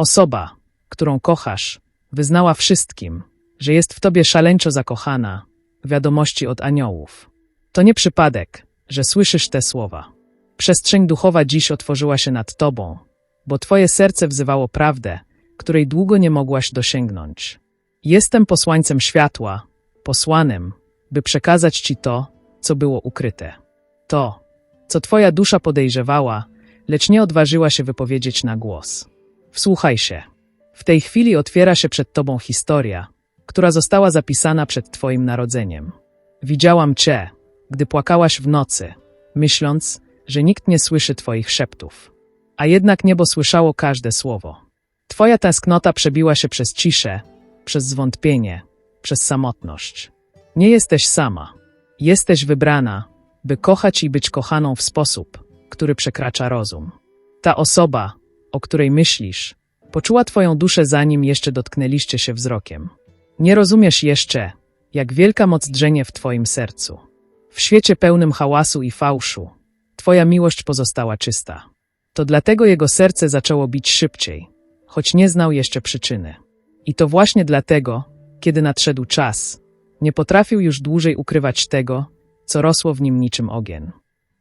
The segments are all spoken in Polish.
Osoba, którą kochasz, wyznała wszystkim, że jest w tobie szaleńczo zakochana, wiadomości od aniołów. To nie przypadek, że słyszysz te słowa. Przestrzeń duchowa dziś otworzyła się nad tobą, bo twoje serce wzywało prawdę, której długo nie mogłaś dosięgnąć. Jestem posłańcem światła, posłanym, by przekazać ci to, co było ukryte. To, co twoja dusza podejrzewała, lecz nie odważyła się wypowiedzieć na głos. Wsłuchaj się. W tej chwili otwiera się przed tobą historia, która została zapisana przed twoim narodzeniem. Widziałam cię, gdy płakałaś w nocy, myśląc, że nikt nie słyszy twoich szeptów. A jednak niebo słyszało każde słowo. Twoja tęsknota przebiła się przez ciszę, przez zwątpienie, przez samotność. Nie jesteś sama. Jesteś wybrana, by kochać i być kochaną w sposób, który przekracza rozum. Ta osoba, o której myślisz, poczuła Twoją duszę zanim jeszcze dotknęliście się wzrokiem. Nie rozumiesz jeszcze, jak wielka moc drzenie w Twoim sercu. W świecie pełnym hałasu i fałszu, Twoja miłość pozostała czysta. To dlatego jego serce zaczęło bić szybciej, choć nie znał jeszcze przyczyny. I to właśnie dlatego, kiedy nadszedł czas, nie potrafił już dłużej ukrywać tego, co rosło w nim niczym ogień.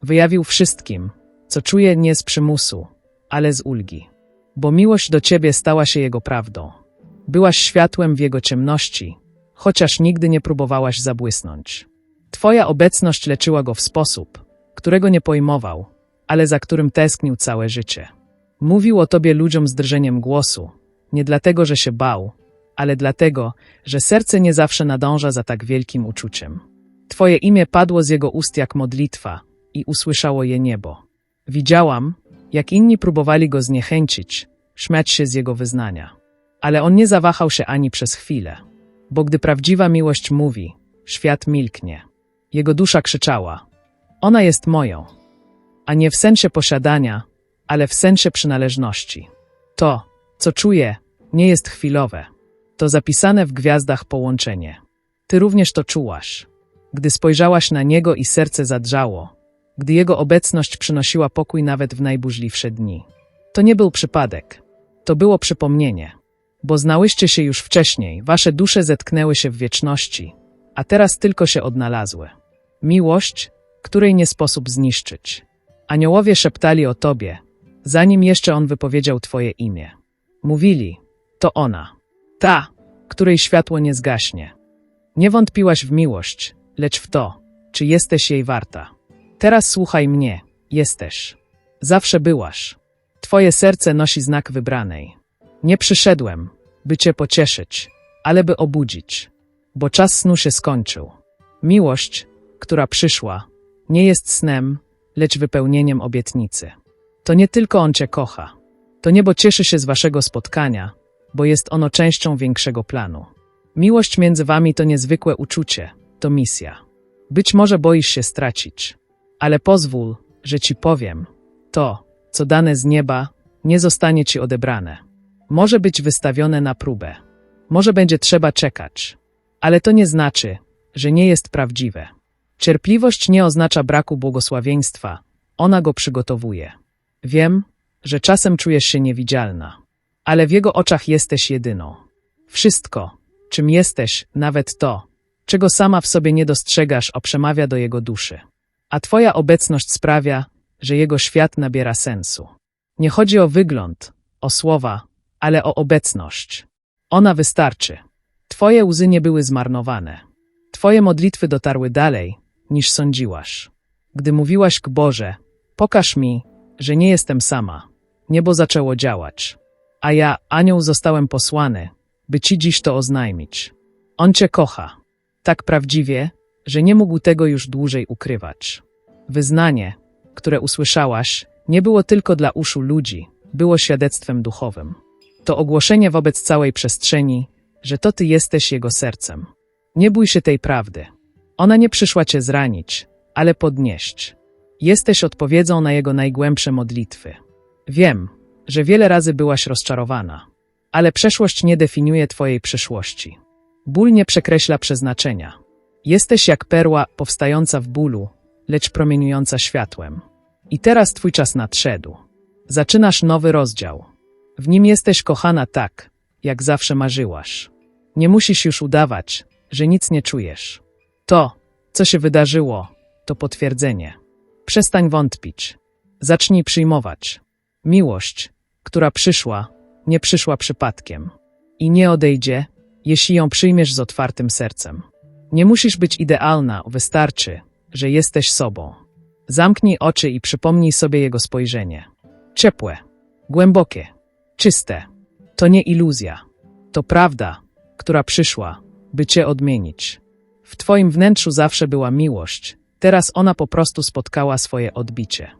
Wyjawił wszystkim, co czuje nie z przymusu, ale z ulgi. Bo miłość do ciebie stała się jego prawdą. Byłaś światłem w jego ciemności, chociaż nigdy nie próbowałaś zabłysnąć. Twoja obecność leczyła go w sposób, którego nie pojmował, ale za którym tęsknił całe życie. Mówił o tobie ludziom z drżeniem głosu, nie dlatego, że się bał, ale dlatego, że serce nie zawsze nadąża za tak wielkim uczuciem. Twoje imię padło z jego ust jak modlitwa i usłyszało je niebo. Widziałam, jak inni próbowali go zniechęcić, śmiać się z jego wyznania. Ale on nie zawahał się ani przez chwilę, bo gdy prawdziwa miłość mówi, świat milknie. Jego dusza krzyczała: Ona jest moją, a nie w sensie posiadania, ale w sensie przynależności. To, co czuję, nie jest chwilowe. To zapisane w gwiazdach połączenie. Ty również to czułaś. Gdy spojrzałaś na niego i serce zadrżało, gdy jego obecność przynosiła pokój nawet w najburzliwsze dni. To nie był przypadek. To było przypomnienie. Bo znałyście się już wcześniej, wasze dusze zetknęły się w wieczności, a teraz tylko się odnalazły. Miłość, której nie sposób zniszczyć. Aniołowie szeptali o tobie, zanim jeszcze on wypowiedział twoje imię. Mówili, to ona. Ta, której światło nie zgaśnie. Nie wątpiłaś w miłość, lecz w to, czy jesteś jej warta. Teraz słuchaj mnie, jesteś. Zawsze byłaś. Twoje serce nosi znak wybranej. Nie przyszedłem, by cię pocieszyć, ale by obudzić, bo czas snu się skończył. Miłość, która przyszła, nie jest snem, lecz wypełnieniem obietnicy. To nie tylko on cię kocha. To niebo cieszy się z waszego spotkania, bo jest ono częścią większego planu. Miłość między wami to niezwykłe uczucie, to misja. Być może boisz się stracić, ale pozwól, że ci powiem, to, co dane z nieba, nie zostanie ci odebrane. Może być wystawione na próbę. Może będzie trzeba czekać, ale to nie znaczy, że nie jest prawdziwe. Cierpliwość nie oznacza braku błogosławieństwa, ona go przygotowuje. Wiem, że czasem czujesz się niewidzialna, ale w jego oczach jesteś jedyną. Wszystko, czym jesteś, nawet to, czego sama w sobie nie dostrzegasz, oprzemawia do jego duszy. A twoja obecność sprawia, że jego świat nabiera sensu. Nie chodzi o wygląd, o słowa, ale o obecność. Ona wystarczy. Twoje łzy nie były zmarnowane. Twoje modlitwy dotarły dalej, niż sądziłaś. Gdy mówiłaś k Boże, pokaż mi, że nie jestem sama. Niebo zaczęło działać. A ja, anioł, zostałem posłany, by ci dziś to oznajmić. On cię kocha. Tak prawdziwie, że nie mógł tego już dłużej ukrywać. Wyznanie, które usłyszałaś, nie było tylko dla uszu ludzi, było świadectwem duchowym. To ogłoszenie wobec całej przestrzeni, że to ty jesteś jego sercem. Nie bój się tej prawdy. Ona nie przyszła cię zranić, ale podnieść. Jesteś odpowiedzią na jego najgłębsze modlitwy. Wiem, że wiele razy byłaś rozczarowana, ale przeszłość nie definiuje twojej przyszłości. Ból nie przekreśla przeznaczenia. Jesteś jak perła powstająca w bólu, lecz promieniująca światłem. I teraz twój czas nadszedł. Zaczynasz nowy rozdział. W nim jesteś kochana tak, jak zawsze marzyłaś. Nie musisz już udawać, że nic nie czujesz. To, co się wydarzyło, to potwierdzenie. Przestań wątpić. Zacznij przyjmować. Miłość, która przyszła, nie przyszła przypadkiem. I nie odejdzie, jeśli ją przyjmiesz z otwartym sercem. Nie musisz być idealna, wystarczy, że jesteś sobą. Zamknij oczy i przypomnij sobie jego spojrzenie. Ciepłe, głębokie, czyste. To nie iluzja. To prawda, która przyszła, by cię odmienić. W twoim wnętrzu zawsze była miłość, teraz ona po prostu spotkała swoje odbicie.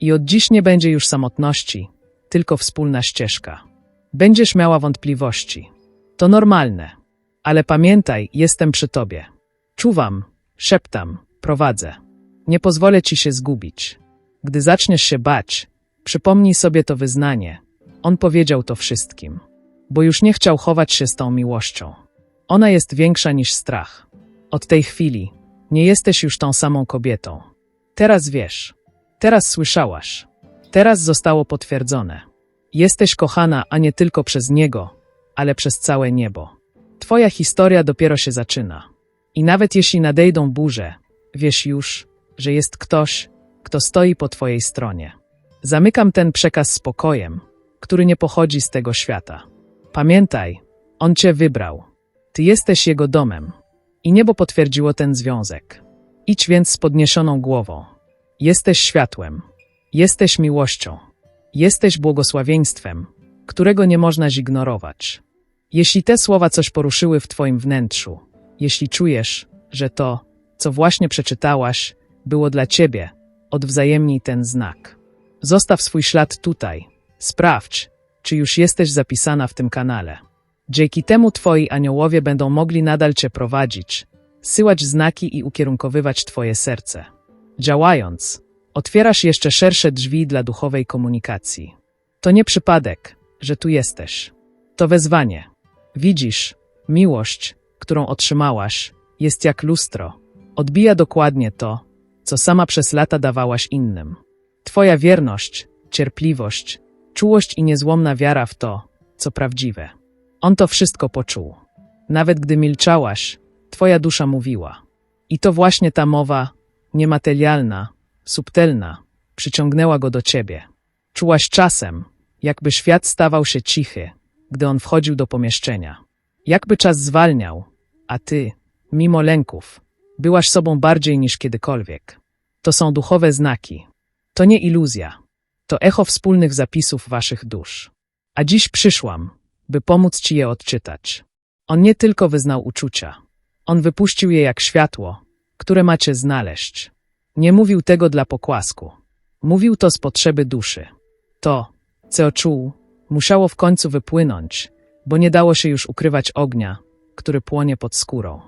I od dziś nie będzie już samotności, tylko wspólna ścieżka. Będziesz miała wątpliwości. To normalne. Ale pamiętaj, jestem przy tobie. Czuwam, szeptam, prowadzę. Nie pozwolę ci się zgubić. Gdy zaczniesz się bać, przypomnij sobie to wyznanie. On powiedział to wszystkim, bo już nie chciał chować się z tą miłością. Ona jest większa niż strach. Od tej chwili nie jesteś już tą samą kobietą. Teraz wiesz, teraz słyszałaś, teraz zostało potwierdzone. Jesteś kochana, a nie tylko przez niego, ale przez całe niebo. Twoja historia dopiero się zaczyna. I nawet jeśli nadejdą burze, wiesz już, że jest ktoś, kto stoi po twojej stronie. Zamykam ten przekaz spokojem, który nie pochodzi z tego świata. Pamiętaj, on cię wybrał. Ty jesteś jego domem. I niebo potwierdziło ten związek. Idź więc z podniesioną głową. Jesteś światłem. Jesteś miłością. Jesteś błogosławieństwem, którego nie można zignorować. Jeśli te słowa coś poruszyły w Twoim wnętrzu, jeśli czujesz, że to, co właśnie przeczytałaś, było dla Ciebie, odwzajemnij ten znak. Zostaw swój ślad tutaj. Sprawdź, czy już jesteś zapisana w tym kanale. Dzięki temu Twoi aniołowie będą mogli nadal Cię prowadzić, syłać znaki i ukierunkowywać Twoje serce. Działając, otwierasz jeszcze szersze drzwi dla duchowej komunikacji. To nie przypadek, że tu jesteś. To wezwanie. Widzisz, miłość, którą otrzymałaś, jest jak lustro. Odbija dokładnie to, co sama przez lata dawałaś innym. Twoja wierność, cierpliwość, czułość i niezłomna wiara w to, co prawdziwe. On to wszystko poczuł. Nawet gdy milczałaś, twoja dusza mówiła. I to właśnie ta mowa, niematerialna, subtelna, przyciągnęła go do ciebie. Czułaś czasem, jakby świat stawał się cichy, gdy on wchodził do pomieszczenia. Jakby czas zwalniał, a ty, mimo lęków, byłaś sobą bardziej niż kiedykolwiek. To są duchowe znaki. To nie iluzja. To echo wspólnych zapisów waszych dusz. A dziś przyszłam, by pomóc ci je odczytać. On nie tylko wyznał uczucia. On wypuścił je jak światło, które macie znaleźć. Nie mówił tego dla pokłasku. Mówił to z potrzeby duszy. To, co czuł, musiało w końcu wypłynąć, bo nie dało się już ukrywać ognia, który płonie pod skórą.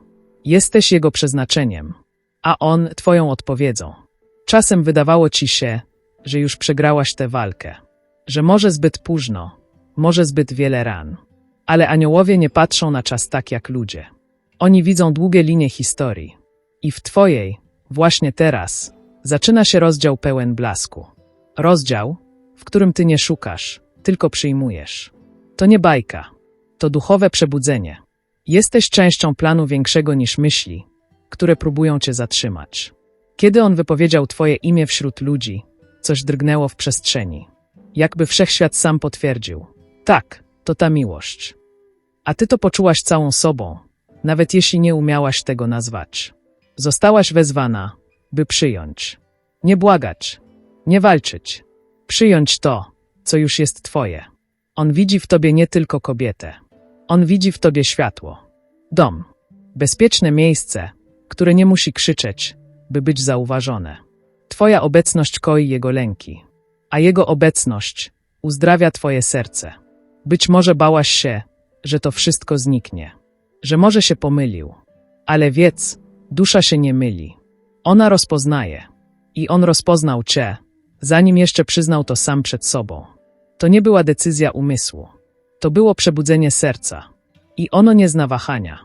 Jesteś jego przeznaczeniem, a on twoją odpowiedzią. Czasem wydawało ci się, że już przegrałaś tę walkę, że może zbyt późno, może zbyt wiele ran. Ale aniołowie nie patrzą na czas tak jak ludzie. Oni widzą długie linie historii. I w twojej, właśnie teraz, zaczyna się rozdział pełen blasku. Rozdział, w którym ty nie szukasz, tylko przyjmujesz. To nie bajka, to duchowe przebudzenie. Jesteś częścią planu większego niż myśli, które próbują cię zatrzymać. Kiedy on wypowiedział twoje imię wśród ludzi, coś drgnęło w przestrzeni. Jakby wszechświat sam potwierdził. Tak, to ta miłość. A ty to poczułaś całą sobą, nawet jeśli nie umiałaś tego nazwać. Zostałaś wezwana, by przyjąć. Nie błagać, nie walczyć. Przyjąć to, co już jest twoje. On widzi w tobie nie tylko kobietę. On widzi w tobie światło. Dom. Bezpieczne miejsce, które nie musi krzyczeć, by być zauważone. Twoja obecność koi jego lęki, a jego obecność uzdrawia twoje serce. Być może bałaś się, że to wszystko zniknie, że może się pomylił, ale wiedz, dusza się nie myli. Ona rozpoznaje i on rozpoznał cię, zanim jeszcze przyznał to sam przed sobą. To nie była decyzja umysłu, to było przebudzenie serca i ono nie zna wahania.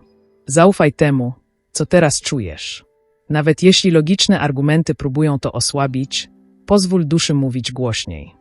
Zaufaj temu, co teraz czujesz. Nawet jeśli logiczne argumenty próbują to osłabić, pozwól duszy mówić głośniej,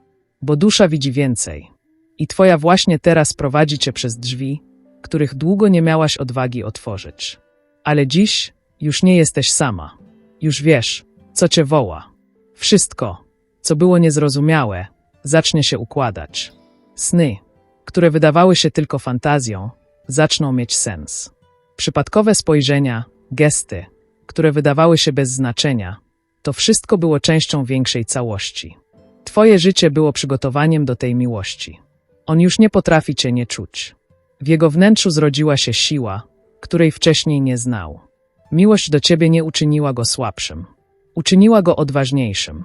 bo dusza widzi więcej. I twoja właśnie teraz prowadzi cię przez drzwi, których długo nie miałaś odwagi otworzyć. Ale dziś już nie jesteś sama. Już wiesz, co cię woła. Wszystko, co było niezrozumiałe, zacznie się układać. Sny, które wydawały się tylko fantazją, zaczną mieć sens. Przypadkowe spojrzenia, gesty, które wydawały się bez znaczenia, to wszystko było częścią większej całości. Twoje życie było przygotowaniem do tej miłości. On już nie potrafi cię nie czuć. W jego wnętrzu zrodziła się siła, której wcześniej nie znał. Miłość do ciebie nie uczyniła go słabszym. Uczyniła go odważniejszym.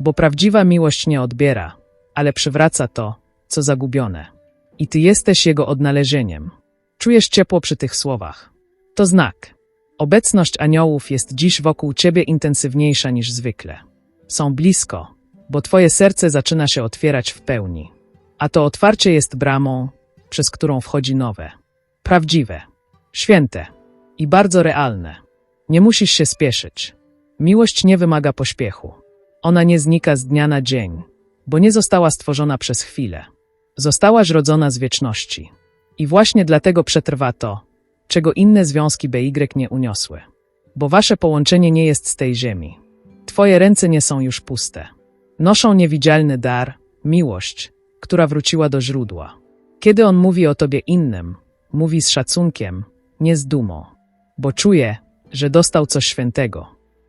Bo prawdziwa miłość nie odbiera, ale przywraca to, co zagubione. I ty jesteś jego odnalezieniem. Czujesz ciepło przy tych słowach. To znak. Obecność aniołów jest dziś wokół ciebie intensywniejsza niż zwykle. Są blisko, bo twoje serce zaczyna się otwierać w pełni. A to otwarcie jest bramą, przez którą wchodzi nowe. Prawdziwe, święte i bardzo realne. Nie musisz się spieszyć. Miłość nie wymaga pośpiechu. Ona nie znika z dnia na dzień, bo nie została stworzona przez chwilę. Została zrodzona z wieczności. I właśnie dlatego przetrwa to, czego inne związki BY nie uniosły. Bo wasze połączenie nie jest z tej ziemi. Twoje ręce nie są już puste. Noszą niewidzialny dar, miłość, która wróciła do źródła. Kiedy on mówi o tobie innym, mówi z szacunkiem, nie z dumą, bo czuje, że dostał coś świętego.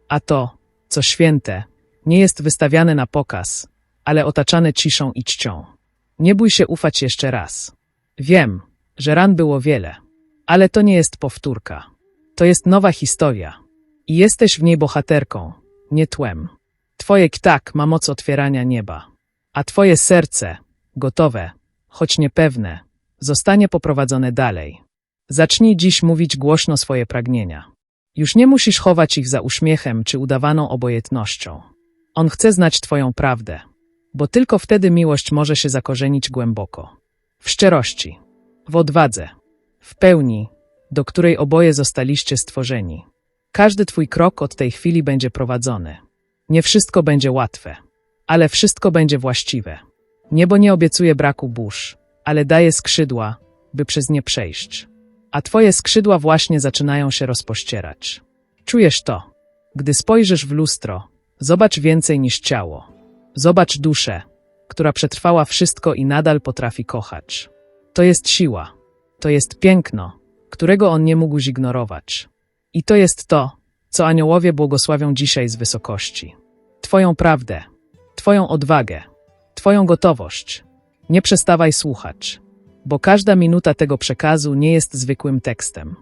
A to, co święte, nie jest wystawiane na pokaz, ale otaczane ciszą i czcią. Nie bój się ufać jeszcze raz. Wiem, że ran było wiele, ale to nie jest powtórka. To jest nowa historia. I jesteś w niej bohaterką, nie tłem. Twoje ktak ma moc otwierania nieba, a twoje serce, gotowe, choć niepewne, zostanie poprowadzone dalej. Zacznij dziś mówić głośno swoje pragnienia. Już nie musisz chować ich za uśmiechem czy udawaną obojętnością. On chce znać Twoją prawdę, bo tylko wtedy miłość może się zakorzenić głęboko. W szczerości, w odwadze, w pełni, do której oboje zostaliście stworzeni. Każdy Twój krok od tej chwili będzie prowadzony. Nie wszystko będzie łatwe, ale wszystko będzie właściwe. Niebo nie obiecuje braku burz, ale daje skrzydła, by przez nie przejść. A Twoje skrzydła właśnie zaczynają się rozpościerać. Czujesz to. Gdy spojrzysz w lustro, zobacz więcej niż ciało. Zobacz duszę, która przetrwała wszystko i nadal potrafi kochać. To jest siła. To jest piękno, którego on nie mógł zignorować. I to jest to, co aniołowie błogosławią dzisiaj z wysokości. Twoją prawdę, Twoją odwagę, Twoją gotowość. Nie przestawaj słuchać, bo każda minuta tego przekazu nie jest zwykłym tekstem.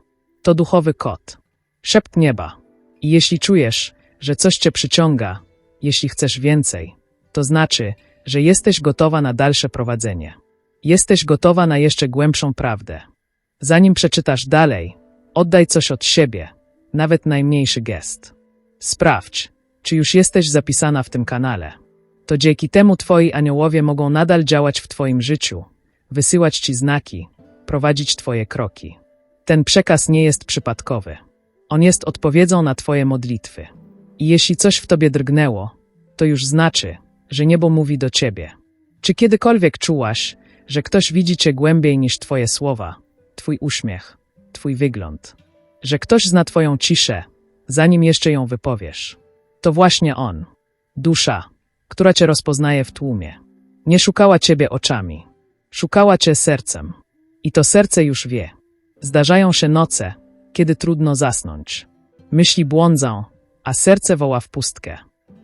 To duchowy kod, szept nieba. I jeśli czujesz, że coś cię przyciąga, jeśli chcesz więcej, to znaczy, że jesteś gotowa na dalsze prowadzenie. Jesteś gotowa na jeszcze głębszą prawdę. Zanim przeczytasz dalej, oddaj coś od siebie, nawet najmniejszy gest. Sprawdź, czy już jesteś zapisana w tym kanale. To dzięki temu twoi aniołowie mogą nadal działać w twoim życiu, wysyłać ci znaki, prowadzić twoje kroki. Ten przekaz nie jest przypadkowy. On jest odpowiedzią na twoje modlitwy. I jeśli coś w tobie drgnęło, to już znaczy, że niebo mówi do ciebie. Czy kiedykolwiek czułaś, że ktoś widzi cię głębiej niż twoje słowa, twój uśmiech, twój wygląd? Że ktoś zna twoją ciszę, zanim jeszcze ją wypowiesz? To właśnie on, dusza, która cię rozpoznaje w tłumie. Nie szukała ciebie oczami, szukała cię sercem. I to serce już wie. Zdarzają się noce, kiedy trudno zasnąć. Myśli błądzą, a serce woła w pustkę.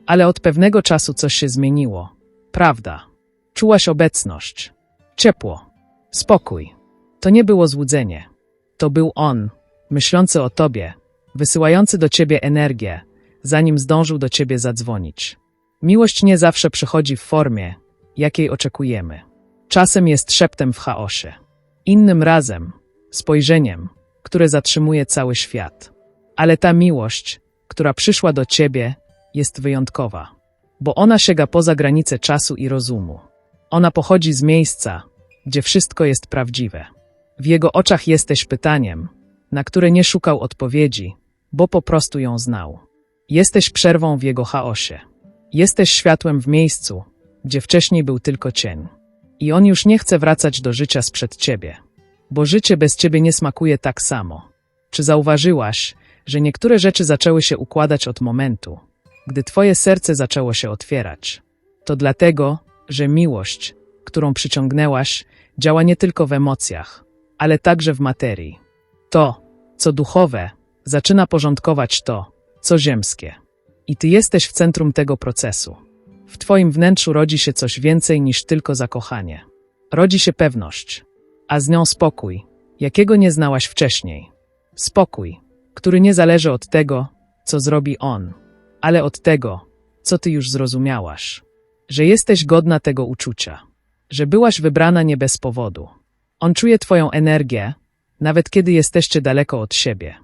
Ale od pewnego czasu coś się zmieniło. Prawda. Czułaś obecność. Ciepło. Spokój. To nie było złudzenie. To był on, myślący o tobie, wysyłający do ciebie energię, zanim zdążył do ciebie zadzwonić. Miłość nie zawsze przychodzi w formie, jakiej oczekujemy. Czasem jest szeptem w chaosie. Innym razem spojrzeniem, które zatrzymuje cały świat. Ale ta miłość, która przyszła do ciebie, jest wyjątkowa, bo ona sięga poza granice czasu i rozumu. Ona pochodzi z miejsca, gdzie wszystko jest prawdziwe. W jego oczach jesteś pytaniem, na które nie szukał odpowiedzi, bo po prostu ją znał. Jesteś przerwą w jego chaosie. Jesteś światłem w miejscu, gdzie wcześniej był tylko cień. I on już nie chce wracać do życia sprzed ciebie. Bo życie bez ciebie nie smakuje tak samo. Czy zauważyłaś, że niektóre rzeczy zaczęły się układać od momentu, gdy twoje serce zaczęło się otwierać? To dlatego, że miłość, którą przyciągnęłaś, działa nie tylko w emocjach, ale także w materii. To, co duchowe, zaczyna porządkować to, co ziemskie. I ty jesteś w centrum tego procesu. W twoim wnętrzu rodzi się coś więcej niż tylko zakochanie. Rodzi się pewność, a z nią spokój, jakiego nie znałaś wcześniej. Spokój, który nie zależy od tego, co zrobi on, ale od tego, co ty już zrozumiałaś. Że jesteś godna tego uczucia, że byłaś wybrana nie bez powodu. On czuje twoją energię, nawet kiedy jesteście daleko od siebie.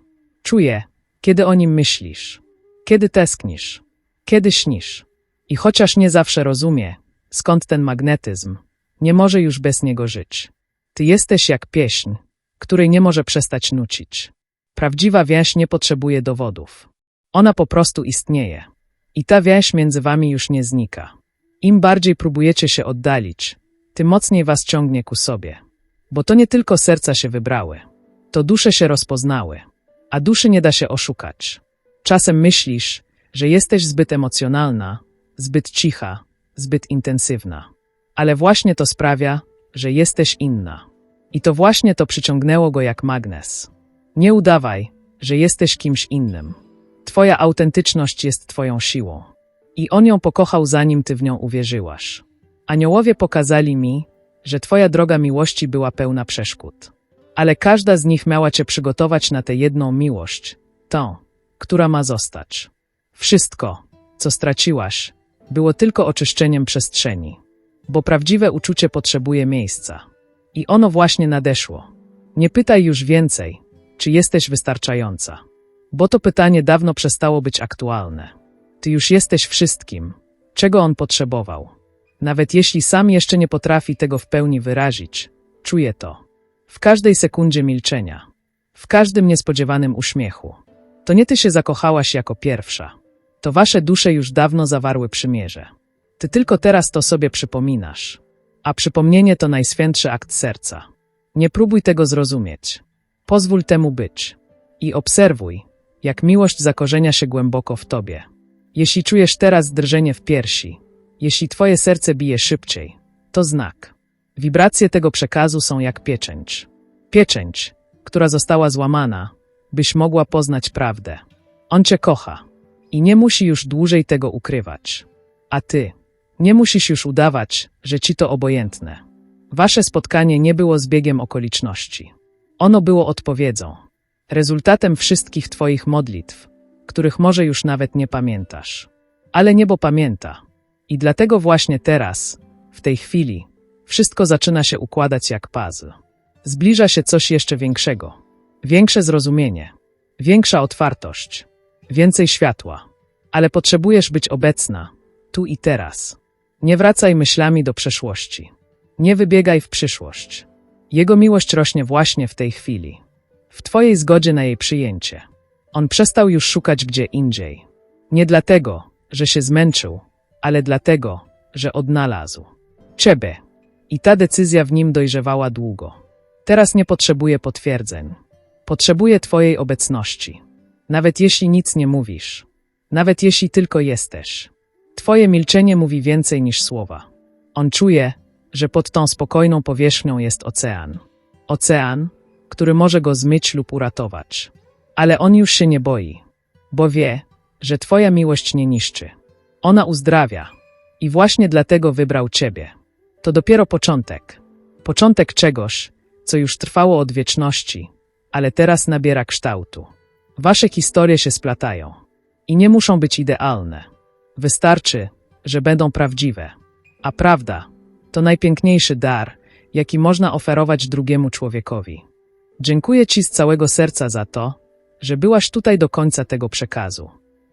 Czuje, kiedy o nim myślisz, kiedy tęsknisz, kiedy śnisz. I chociaż nie zawsze rozumie, skąd ten magnetyzm, nie może już bez niego żyć. Ty jesteś jak pieśń, której nie może przestać nucić. Prawdziwa więź nie potrzebuje dowodów. Ona po prostu istnieje. I ta więź między wami już nie znika. Im bardziej próbujecie się oddalić, tym mocniej was ciągnie ku sobie. Bo to nie tylko serca się wybrały, to dusze się rozpoznały, a duszy nie da się oszukać. Czasem myślisz, że jesteś zbyt emocjonalna, zbyt cicha, zbyt intensywna. Ale właśnie to sprawia, że jesteś inna. I to właśnie to przyciągnęło go jak magnes. Nie udawaj, że jesteś kimś innym. Twoja autentyczność jest twoją siłą. I on ją pokochał zanim ty w nią uwierzyłaś. Aniołowie pokazali mi, że twoja droga miłości była pełna przeszkód. Ale każda z nich miała cię przygotować na tę jedną miłość, tą, która ma zostać. Wszystko, co straciłaś, było tylko oczyszczeniem przestrzeni, bo prawdziwe uczucie potrzebuje miejsca. I ono właśnie nadeszło. Nie pytaj już więcej, czy jesteś wystarczająca, bo to pytanie dawno przestało być aktualne. Ty już jesteś wszystkim, czego on potrzebował. Nawet jeśli sam jeszcze nie potrafi tego w pełni wyrazić, czuje to. W każdej sekundzie milczenia, w każdym niespodziewanym uśmiechu. To nie ty się zakochałaś jako pierwsza. To wasze dusze już dawno zawarły przymierze. Ty tylko teraz to sobie przypominasz. A przypomnienie to najświętszy akt serca. Nie próbuj tego zrozumieć. Pozwól temu być. I obserwuj, jak miłość zakorzenia się głęboko w tobie. Jeśli czujesz teraz drżenie w piersi, jeśli twoje serce bije szybciej, to znak. Wibracje tego przekazu są jak pieczęć. Pieczęć, która została złamana, byś mogła poznać prawdę. On cię kocha i nie musi już dłużej tego ukrywać. A ty, nie musisz już udawać, że ci to obojętne. Wasze spotkanie nie było zbiegiem okoliczności. Ono było odpowiedzią, rezultatem wszystkich twoich modlitw, których może już nawet nie pamiętasz. Ale niebo pamięta. I dlatego właśnie teraz, w tej chwili, wszystko zaczyna się układać jak puzzle. Zbliża się coś jeszcze większego. Większe zrozumienie, większa otwartość, więcej światła. Ale potrzebujesz być obecna, tu i teraz. Nie wracaj myślami do przeszłości. Nie wybiegaj w przyszłość. Jego miłość rośnie właśnie w tej chwili. W Twojej zgodzie na jej przyjęcie. On przestał już szukać gdzie indziej. Nie dlatego, że się zmęczył, ale dlatego, że odnalazł. Ciebie. I ta decyzja w nim dojrzewała długo. Teraz nie potrzebuje potwierdzeń. Potrzebuje Twojej obecności. Nawet jeśli nic nie mówisz. Nawet jeśli tylko jesteś. Twoje milczenie mówi więcej niż słowa. On czuje, że pod tą spokojną powierzchnią jest ocean. Ocean, który może go zmyć lub uratować. Ale on już się nie boi, bo wie, że Twoja miłość nie niszczy. Ona uzdrawia. I właśnie dlatego wybrał Ciebie. To dopiero początek. Początek czegoś, co już trwało od wieczności, ale teraz nabiera kształtu. Wasze historie się splatają i nie muszą być idealne. Wystarczy, że będą prawdziwe. A prawda to najpiękniejszy dar, jaki można oferować drugiemu człowiekowi. Dziękuję Ci z całego serca za to, że byłaś tutaj do końca tego przekazu.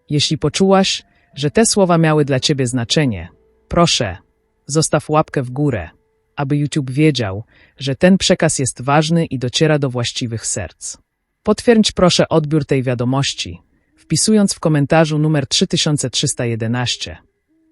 Jeśli poczułaś, że te słowa miały dla Ciebie znaczenie, proszę, zostaw łapkę w górę, aby YouTube wiedział, że ten przekaz jest ważny i dociera do właściwych serc. Potwierdź proszę odbiór tej wiadomości, wpisując w komentarzu numer 3311.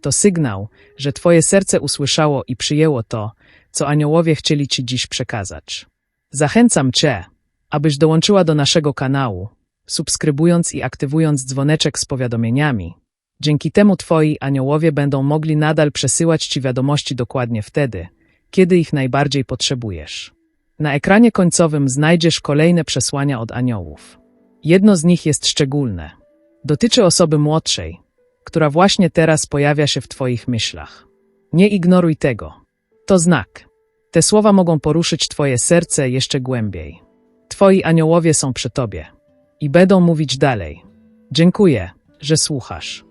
To sygnał, że Twoje serce usłyszało i przyjęło to, co aniołowie chcieli Ci dziś przekazać. Zachęcam Cię, abyś dołączyła do naszego kanału, subskrybując i aktywując dzwoneczek z powiadomieniami. Dzięki temu Twoi aniołowie będą mogli nadal przesyłać Ci wiadomości dokładnie wtedy, kiedy ich najbardziej potrzebujesz. Na ekranie końcowym znajdziesz kolejne przesłania od aniołów. Jedno z nich jest szczególne. Dotyczy osoby młodszej, która właśnie teraz pojawia się w Twoich myślach. Nie ignoruj tego. To znak. Te słowa mogą poruszyć Twoje serce jeszcze głębiej. Twoi aniołowie są przy Tobie i będą mówić dalej. Dziękuję, że słuchasz.